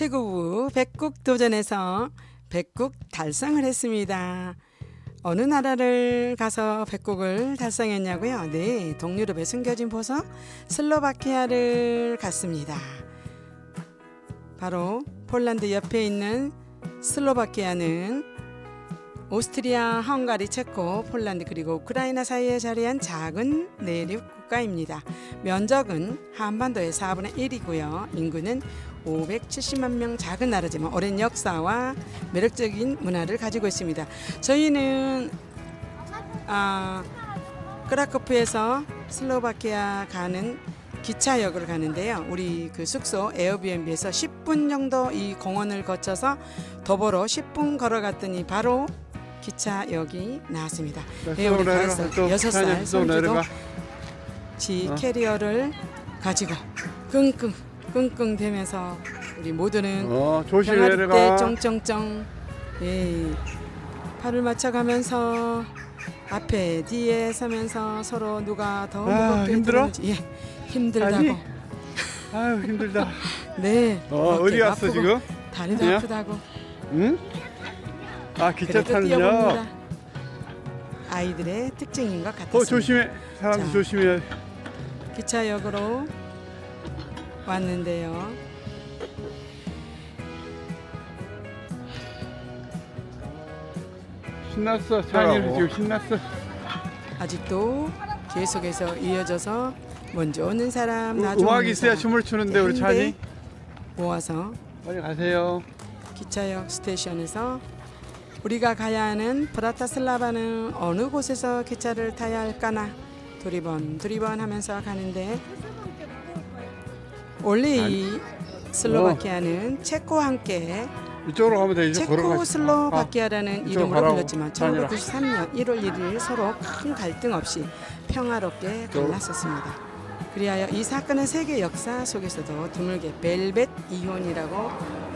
최고부 백국 도전에서 백국 달성을 했습니다. 어느 나라를 가서 백국을 달성했냐고요? 네, 동유럽에 숨겨진 보석 슬로바키아를 갔습니다. 바로 폴란드 옆에 있는 슬로바키아는 오스트리아, 헝가리, 체코, 폴란드 그리고 우크라이나 사이에 자리한 작은 내륙 국가입니다. 면적은 한반도의 4분의 1이고요. 인구는 570만 명 작은 나라지만 오랜 역사와 매력적인 문화를 가지고 있습니다. 저희는 아, 크라코프에서 슬로바키아 가는 기차역을 가는데요. 우리 그 숙소 에어비앤비에서 10분 정도 이 공원을 거쳐서 도보로 10분 걸어갔더니 바로 기차역이 나왔습니다. 네, 우리 살 손주도 지 어? 캐리어를 가지고 끙끙 끙끙 대면서 우리 모두는 어 조심히 병아리 때 내려가. 쫑쫑쫑 예 팔을 맞춰가면서 앞에 뒤에 서면서 서로 누가 더 아, 무겁게 힘들어? 들는지 예 힘들다고 아니. 아유 힘들다. 네 어 어디 갔어 아프고 지금? 다리도 예? 아프다고 응? 아 기차 그래도. 뛰어봅니다 아이들의 특징인 것 같았습니다 어 조심해. 사람들 자. 조심해. 기차역으로 왔는데요. 신났어. 찬이를 지금 신났어. 아직도 계속해서 이어져서 먼저 오는 사람, 음, 나중 음악이 오는 있어야 춤을 추는데 우리 찬이. 모아서 빨리 가세요. 기차역 스테이션에서 우리가 가야 하는 브라타슬라바는 어느 곳에서 기차를 타야 할까나 두리번 두리번 하면서 가는데 원래 이 슬로바키아는 체코와 함께 이쪽으로 가면 돼. 이제 걸어가. 체코슬로바키아라는 이쪽으로 이름으로 가라고. 불렸지만 아니라. 1993년 1월 1일 서로 큰 갈등 없이 평화롭게 이쪽으로. 갈랐었습니다. 그리하여 이 사건은 세계 역사 속에서도 드물게 벨벳 이혼이라고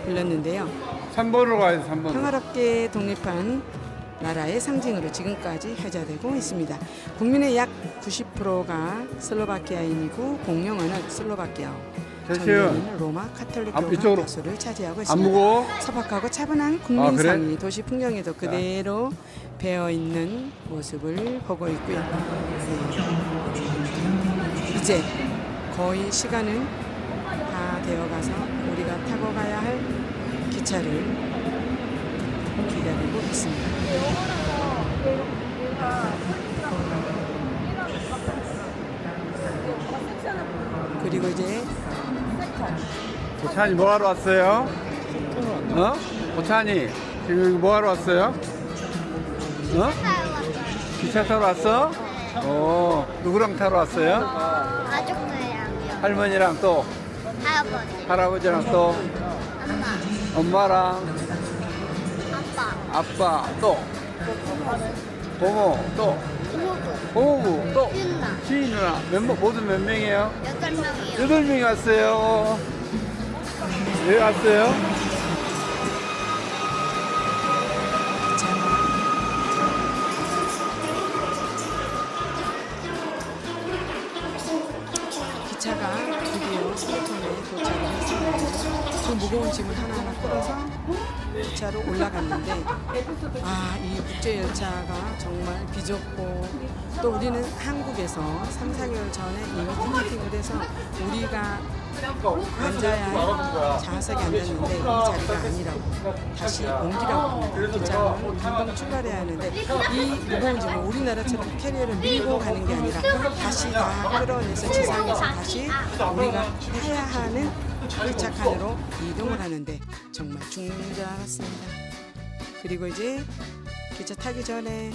불렸는데요. 3번으로 가야 돼. 3번. 평화롭게 독립한 나라의 상징으로 지금까지 회자되고 있습니다. 국민의 약 90%가 슬로바키아인이고 공용어는 슬로바키아. 대 신 전례는 로마 카톨릭 앞- 교가 이쪽으로. 다수를 차지하고 안 있습니다. 무거워? 소박하고 차분한 아, 국민성이 도시 풍경에도 그대로 배어 있는 모습을 보고 있고요. 네. 이제 거의 시간은 다 되어가서 우리가 타고 가야 할 기차를 기다리고 있습니다. 그리고 이제 오찬이 뭐 하러 왔어요? 어? 오찬이 지금 여기 뭐 하러 왔어요? 어? 기차 타러 왔어? 어 누구랑 타러 왔어요? 가족들이랑요. 할머니랑 또 할아버지, 할아버지랑 또 엄마, 엄마랑 아빠, 아빠 또 고모 또 이모부, 고모부 또 윤나 시인 누나 몇, 명- 모두 몇 명이에요? 여덟 명이요. 여덟 명이 왔어요 왜 왔어요? 기차로 올라갔는데 아 이 국제 열차가 정말 비좁고 또 우리는 한국에서 3, 4개월 전에 이미 티켓팅을 해서 우리가 앉아야 할 좌석에 앉았는데 이 자리가 아니라고 다시 옮기라고 합니다. 기차는 금방 출발해야 하는데 이 무거운 짐을 우리나라처럼 캐리어를 밀고 가는 게 아니라 다시 다 끌어내서 지상에서 다시 우리가 해야 하는 기차 칸으로 이동을 하는데 정말 죽는 줄 알았습니다. 그리고 이제 기차 타기 전에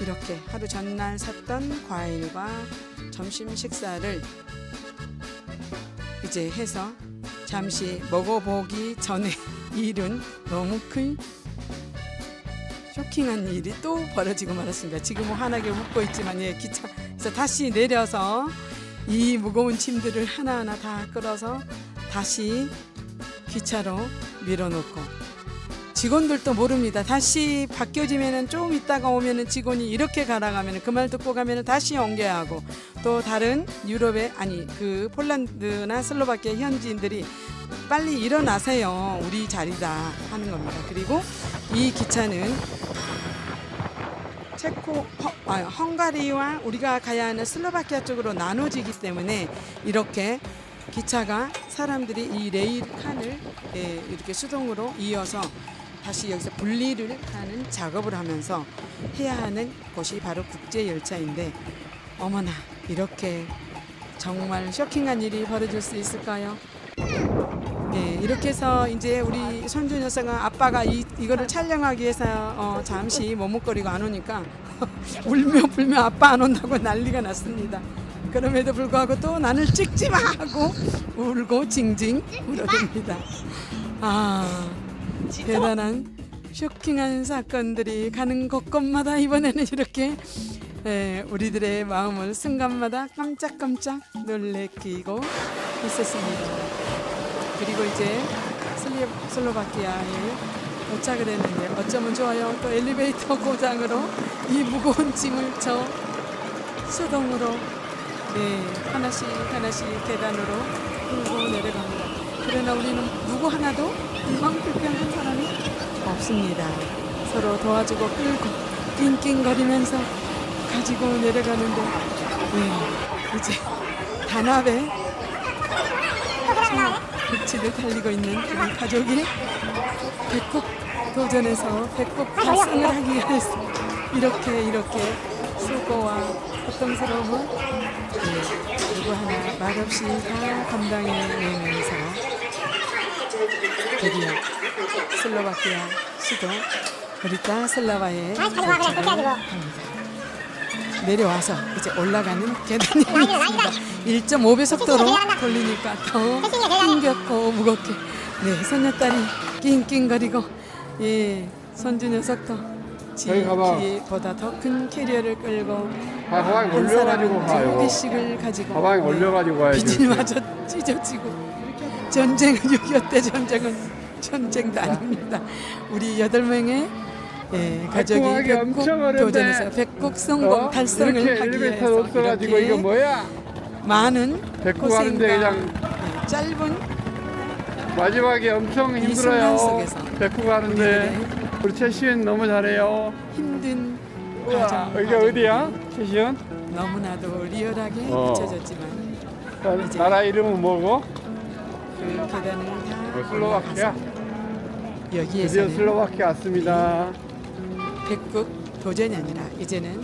이렇게 하루 전날 샀던 과일과 점심 식사를 이제 해서 잠시 먹어보기 전에 일은 너무 큰 쇼킹한 일이 또 벌어지고 말았습니다. 지금 은 환하게 웃고 있지만 예, 기차에서 다시 내려서 이 무거운 짐들을 하나하나 다 끌어서 다시 기차로 밀어놓고 직원들도 모릅니다. 다시 바뀌어지면은 좀 있다가 오면은 직원이 이렇게 가라 가면은 그 말 듣고 가면은 다시 옮겨야 하고 또 다른 유럽의 아니 그 폴란드나 슬로바키아 현지인들이 빨리 일어나세요. 우리 자리다 하는 겁니다. 그리고 이 기차는 체코, 허, 아, 헝가리와 우리가 가야 하는 슬로바키아 쪽으로 나눠지기 때문에 이렇게 기차가 사람들이 이 레일 칸을 예, 이렇게 수동으로 이어서 다시 여기서 분리를 하는 작업을 하면서 해야 하는 곳이 바로 국제 열차인데 어머나 이렇게 정말 쇼킹한 일이 벌어질 수 있을까요? 네, 이렇게 해서 이제 우리 손주 녀석은 아빠가 이, 이거를 촬영하기 위해서 어, 잠시 머뭇거리고 안 오니까 울며 불며 아빠 안 온다고 난리가 났습니다. 그럼에도 불구하고 또 나를 찍지 마 하고 울고 징징 울어댑니다. 아, 대단한 쇼킹한 사건들이 가는 곳곳마다 이번에는 이렇게 예, 우리들의 마음을 순간마다 깜짝깜짝 놀래키고 있었습니다. 그리고 이제 슬리, 슬로바키아에 도착을 했는데 어쩌면 좋아요. 또 엘리베이터 고장으로 이 무거운 짐을 저 수동으로 네, 하나씩 하나씩 계단으로 끌고 내려갑니다. 그러나 우리는 누구 하나도 불평불평한 사람이 없습니다. 서로 도와주고 끌고 낑낑거리면서 가지고 내려가는데 네, 이제 단합에 극치를 달리고 있는 우리 가족이 백국 도전에서 백국 달성을 하기 위해서 이렇게 이렇게 수고와 고통스러움을 예, 누구 하나 말없이 다 감당해내면서 드디어 슬로바키아 수도 도착을 합니다. 내려와서 이제 올라가는 계단이 있습니다. 1.5배 속도로 돌리니까 더 힘겹고 무겁게. 네 손녀딸이 낑낑거리고 예 손주 녀석도 여기 가봐. 지보다 더 큰 캐리어를 끌고 가방에 한 올려가지고 사람은 가요. 두 개씩을 가지고 가방에 올려가지고 가야지. 비닐마저 찢어지고 전쟁은 6.25때 전쟁은 전쟁도 아닙니다. 우리 여덟 명의 예, 가족이 백국하기 백국 엄청 어려운데. 도전에서 백국 성공 어? 달성을 이렇게 하기 엘리베이터 위해서 없어가지고 이렇게 이거 뭐야? 많은 백국 고생과 하는데 그냥 예, 짧은 마지막에 엄청 이 힘들어요. 순간 속에서 백국 하는데 우리 최시은 너무 잘해요. 힘든 과정 여기가 어디야? 최시은? 너무나도 리얼하게 어. 비춰졌지만 나- 이제- 나라 이름은 뭐고? 그 계단을 다 어, 슬로바키아. 드디어 여기에서는 슬로바키아 왔습니다. 백국 도전이 아니라 이제는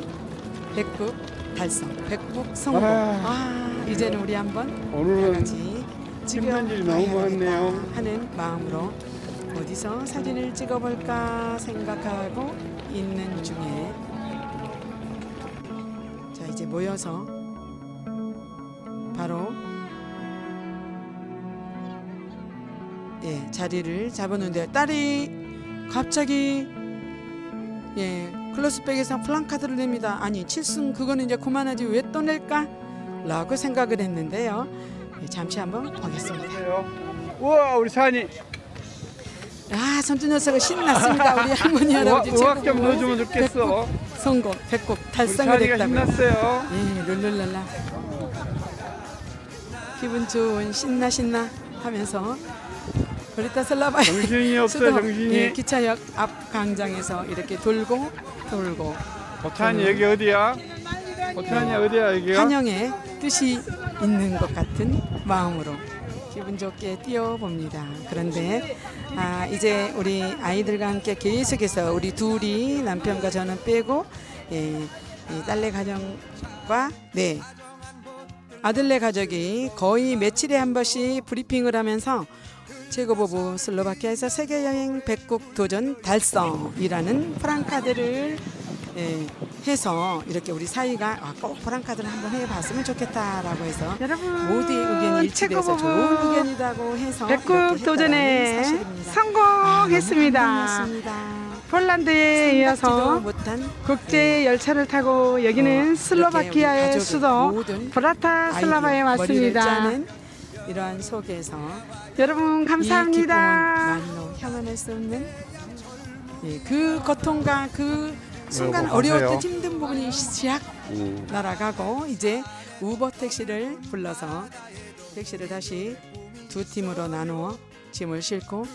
백국 달성, 백국 성공. 아. 아, 이제는 우리 한번 오늘은 같이 힘든 일이 너무 많네요. 하는 마음으로 어디서 사진을 찍어볼까 생각하고 있는 중에 자 이제 모여서 바로 예 자리를 잡았는데 딸이 갑자기 예 클로스백에서 플랑카드를 냅니다. 아니 칠순 그거는 이제 그만하지 왜 또 낼까? 라고 생각을 했는데요. 예, 잠시 한번 보겠습니다. 우와 우리 산이 아 손주 녀석은 신났습니다. 우리 할머니 할아버지 우악 좀 넣어주면 좋겠어. 성공 백국 우리 달성을 산이가 했다고요. 신났어요. 예, 룰룰랄라. 기분 좋은 신나 신나 하면서 브리타 슬라바의 정신이 없어요, 수도, 정신이. 예, 기차역 앞 광장에서 이렇게 돌고 돌고 고탄이 여기 어디야? 고탄이 어디야 여기가? 환영의 뜻이 있는 것 같은 마음으로 기분 좋게 뛰어봅니다. 그런데 아, 이제 우리 아이들과 함께 계속해서 우리 둘이 남편과 저는 빼고 예, 이 딸내 가정과 네 아들네 가족이 거의 며칠에 한 번씩 브리핑을 하면서 최고부부 슬로바키아에서 세계 여행 백국 도전 달성이라는 프랑카드를 예, 해서 이렇게 우리 사이가 아, 꼭 프랑카드를 한번 해봤으면 좋겠다라고 해서 여러분 모두의 의견이 일치돼서 최고부부 좋은 의견이라고 해서 백국 이렇게 도전에 했다는 사실입니다. 성공했습니다. 아, 너무 감동이었습니다. 폴란드에 생각지도 이어서 못한 국제 열차를 타고 여기는 어, 이렇게 슬로바키아의 가족의 수도 모든 브라타 슬라바에 아이디어, 머리를 왔습니다. 짜는 이러한 속에서 여러분 이 감사합니다. 기쁨은 말로 형언할 수 없는 예, 그 고통과 그 순간 여보, 어려웠던 가세요. 힘든 부분이 시작 음. 날아가고 이제 우버 택시를 불러서 택시를 다시 두 팀으로 나누어 짐을 싣고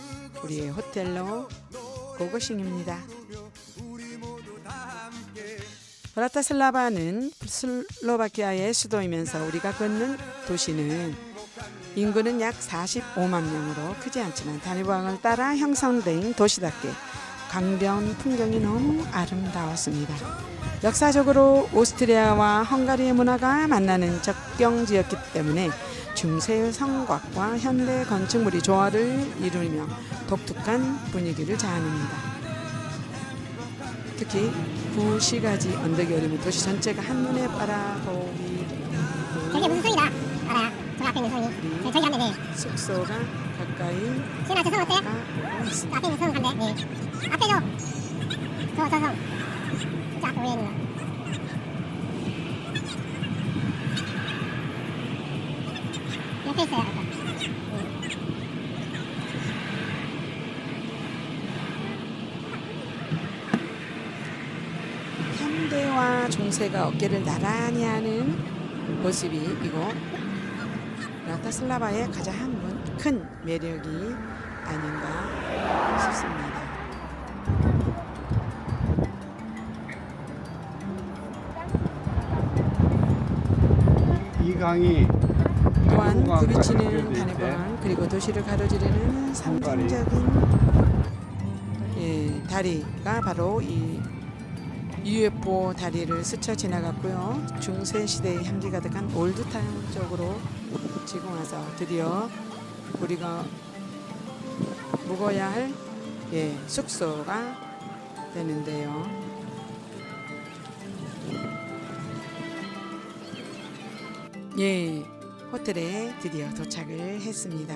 우리의 호텔로 고고싱입니다. 브라타슬라바는 슬로바키아의 수도이면서 우리가 걷는 도시는 인구는 약 45만 명으로 크지 않지만 다니방을 따라 형성된 도시답게 강변 풍경이 너무 아름다웠습니다. 역사적으로 오스트리아와 헝가리의 문화가 만나는 접경지였기 때문에 중세의 성곽과 현대 건축물이 조화를 이루며 독특한 분위기를 자아냅니다. 특히 구시가지 언덕이 오르면 도시 전체가 한눈에 바라보기 저게 무슨 성이다 알아요 저 앞에 있는 성이 네, 저기 한대 네 숙소가 가까이 시은아 저성 어때? 가고 있습니다. 저 앞에 있는 성 한대 네 앞에 저저저 성 저 앞에 위에 있는 거 옆에 있어요 아까 현대와 중세가 어깨를 나란히 하는 모습이 이곳 라타슬라바의 가장 큰 매력이 아닌가 싶습니다. 이 강이 또한 있대. 다니방 그리고 도시를 가로지르는. 상징적인 예, 다리가 바로 이 UFO 다리를 스쳐 지나갔고요. 중세 시대의 향기 가득한 올드타운 쪽으로 지금 와서 드디어 우리가 묵어야 할 예, 숙소가 되는데요. 예, 호텔에 드디어 도착을 했습니다.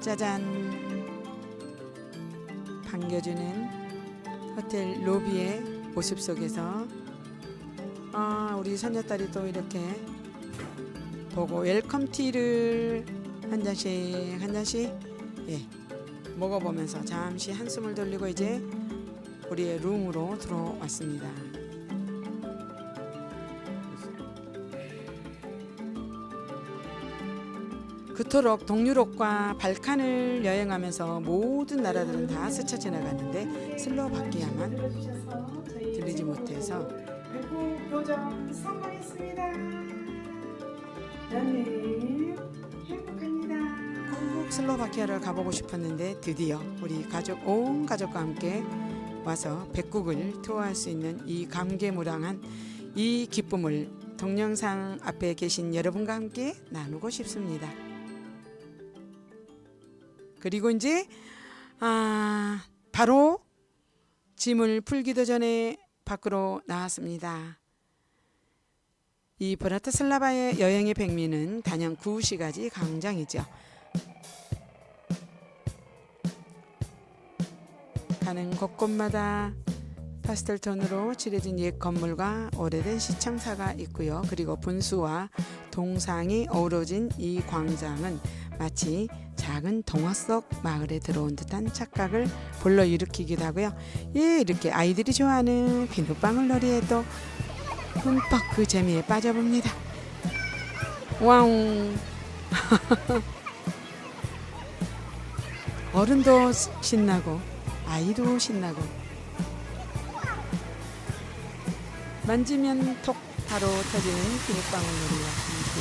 짜잔. 반겨주는 호텔 로비의 모습 속에서 아, 우리 손녀딸이 또 이렇게 보고 웰컴 티를 한 잔씩 한 잔씩 예, 먹어보면서 잠시 한숨을 돌리고 이제 우리의 룸으로 들어왔습니다. 그토록 동유럽과 발칸을 여행하면서 모든 나라들은 다 스쳐 지나갔는데 슬로바키아만 들리지 못해서 결국 도전 성공했습니다. 꼭 슬로바키아를 가보고 싶었는데 드디어 우리 가족 온 가족과 함께 와서 백국을 투어할 수 있는 이 감개무량한 이 기쁨을 동영상 앞에 계신 여러분과 함께 나누고 싶습니다. 그리고 이제 아 바로 짐을 풀기도 전에 밖으로 나왔습니다. 이 브라타슬라바의 여행의 백미는 단연 9시가지 광장이죠. 가는 곳곳마다 파스텔 톤으로 칠해진 옛 건물과 오래된 시청사가 있고요. 그리고 분수와 동상이 어우러진 이 광장은 마치 작은 동화 속 마을에 들어온 듯한 착각을 불러일으키기도 하고요. 예, 이렇게 아이들이 좋아하는 비눗방울 놀이에도 흠뻑 그 재미에 빠져봅니다. 와웅. 어른도 신나고 아이도 신나고 만지면 톡 바로 터지는 비눗방울 놀이와 함께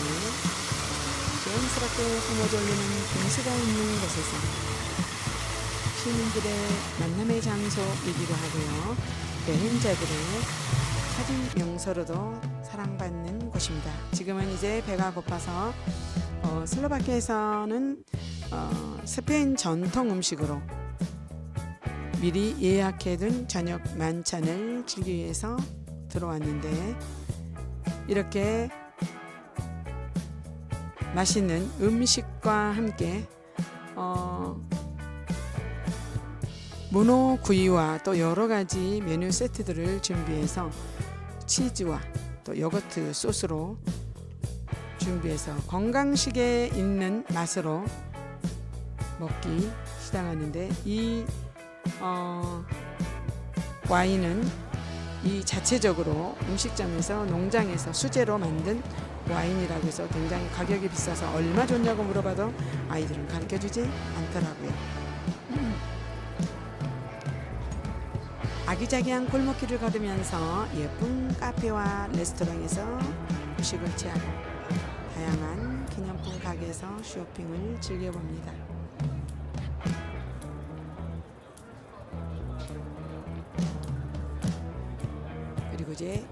조용스럽게 숨어져 올리는 분수가 있는 곳에서 시민들의 만남의 장소이기도 하고요. 여행자들의 사진 명소로도 사랑받는 곳입니다. 지금은 이제 배가 고파서 어, 슬로바키아에서는 어, 스페인 전통 음식으로 미리 예약해둔 저녁 만찬을 즐기기 위해서 들어왔는데 이렇게 맛있는 음식과 함께 어, 문어 구이와 또 여러 가지 메뉴 세트들을 준비해서 치즈와 또 요거트 소스로 준비해서 건강식에 있는 맛으로 먹기 시작하는데 이 어, 와인은 이 자체적으로 음식점에서 농장에서 수제로 만든 와인이라고 해서 굉장히 가격이 비싸서 얼마 줬냐고 물어봐도 아이들은 가르쳐 주지 않더라고요. 아기자기한 골목길을 걸으면서 예쁜 카페와 레스토랑에서 후식을 취하고 다양한 기념품 가게에서 쇼핑을 즐겨봅니다. 이제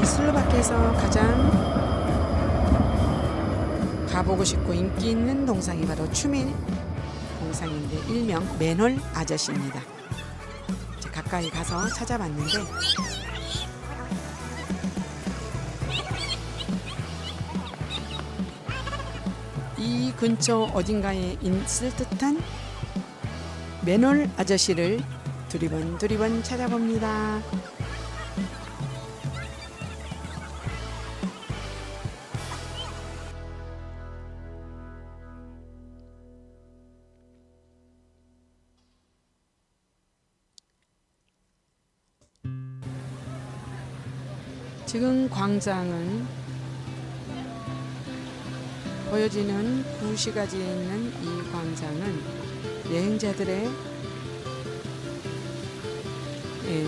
이 슬로바키아에서 가장 가보고 싶고 인기 있는 동상이 바로 추밀 동상인데 일명 맨홀 아저씨입니다. 가까이 가서 찾아봤는데 이 근처 어딘가에 있을 듯한 맨홀 아저씨를 두리번 두리번 찾아봅니다. 지금 광장은 보여지는 구시가지에 있는 이 광장은 여행자들의 예,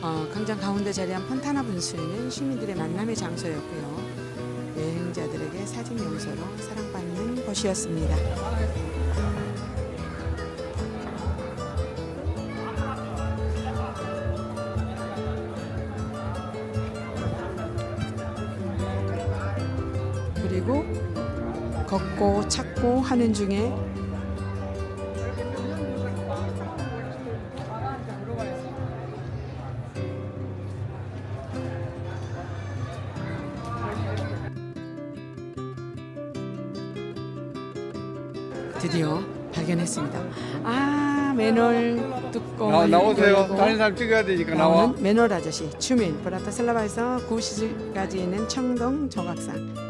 어, 광장 가운데 자리한 폰타나 분수에는 시민들의 만남의 장소였고요. 여행자들에게 사진 명소로 사랑받는 곳이었습니다. 그리고 걷고 찾고 하는 중에 드디어 발견했습니다. 아 맨홀 뚜껑 나, 나오세요. 다른 사람 찍어야 되니까 나와. 나오는 맨홀 아저씨 추밀 브라타슬라바에서 구시까지 있는 청동 조각상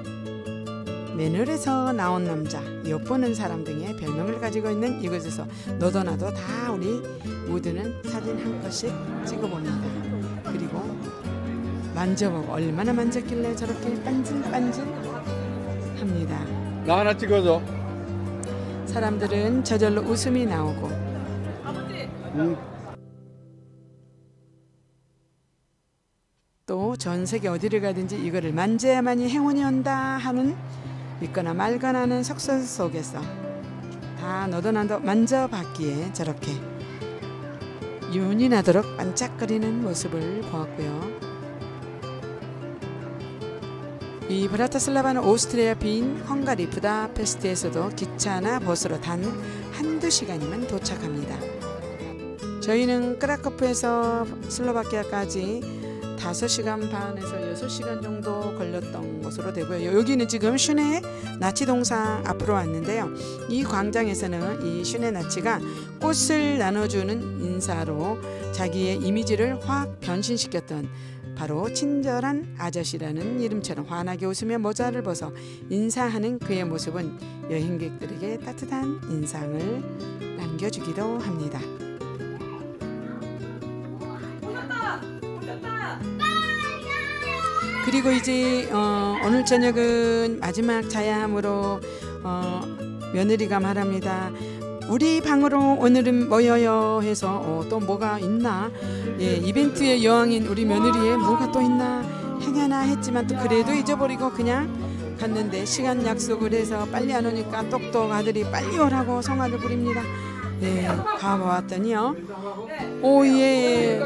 맨홀에서 나온 남자 엿보는 사람 등의 별명을 가지고 있는 이곳에서 너도 나도 다 우리 모두는 사진 한 컷씩 찍어봅니다 그리고 만져보고 얼마나 만졌길래 저렇게 반질반질 합니다 나 하나 찍어줘. 사람들은 저절로 웃음이 나오고 응. 또전 세계 어디를 가든지 이거를 만져야만이 행운이 온다 하는 믿거나 말거나 하는 속설 속에서 다 너도 나도 만져봤기에 저렇게 윤이 나도록 반짝거리는 모습을 보았고요. 이 브라타슬라바는 오스트리아 빈 헝가리 부다페스트에서도 기차나 버스로 단 한두 시간이면 도착합니다. 저희는 크라코프에서 슬로바키아까지 5시간 반에서 6시간 정도 걸렸던 것으로 되고요. 여기는 지금 슈네 나치 동상 앞으로 왔는데요. 이 광장에서는 이 슈네 나치가 꽃을 나눠주는 인사로 자기의 이미지를 확 변신시켰던 바로 친절한 아저씨라는 이름처럼 환하게 웃으며 모자를 벗어 인사하는 그의 모습은 여행객들에게 따뜻한 인상을 남겨주기도 합니다. 그리고 이제 어, 오늘 저녁은 마지막 자야함으로 어, 며느리가 말합니다. 우리 방으로 오늘은 모여요 해서 어, 또 뭐가 있나 예, 이벤트의 여왕인 우리 며느리의 뭐가 또 있나 행여나 했지만 또 그래도 잊어버리고 그냥 갔는데 시간 약속을 해서 빨리 안 오니까 똑똑 아들이 빨리 오라고 성화를 부립니다. 네, 가보았더니요. 오 예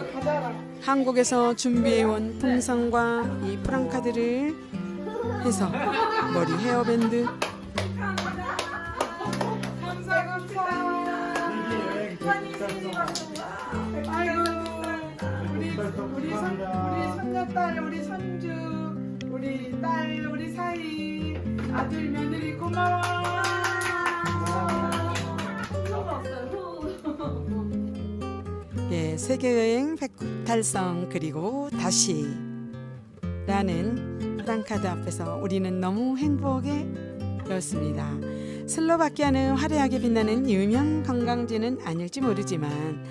한국에서 준비해온 풍선과 이 프랑카드를 해서 머리 헤어밴드. 아이고 우리 우리 손 우리 손녀딸 우리 손주 우리 딸 우리 사이. 아들 며느리 고마워. 예, 세계 여행 100 국 달성 그리고 다시 라는 프랑카드 앞에서 우리는 너무 행복해 였습니다. 슬로바키아는 화려하게 빛나는 유명 관광지는 아닐지 모르지만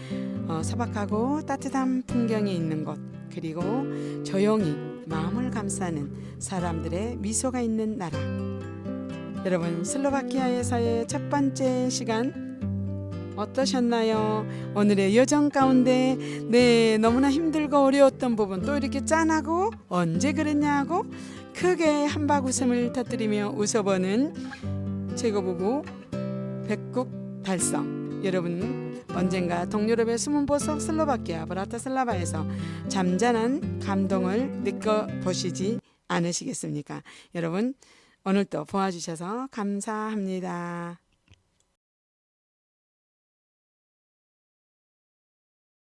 어, 소박하고 따뜻한 풍경이 있는 곳 그리고 조용히 마음을 감싸는 사람들의 미소가 있는 나라. 여러분 슬로바키아에서의 첫 번째 시간 어떠셨나요? 오늘의 여정 가운데 네 너무나 힘들고 어려웠던 부분 또 이렇게 짠하고 언제 그랬냐고 크게 한박 웃음을 터뜨리며 웃어보는 최고부부 백국 달성 여러분 언젠가 동유럽의 숨은 보석 슬로바키아 브라타슬라바에서 잠잔한 감동을 느껴보시지 않으시겠습니까? 여러분 오늘도 보아주셔서 감사합니다.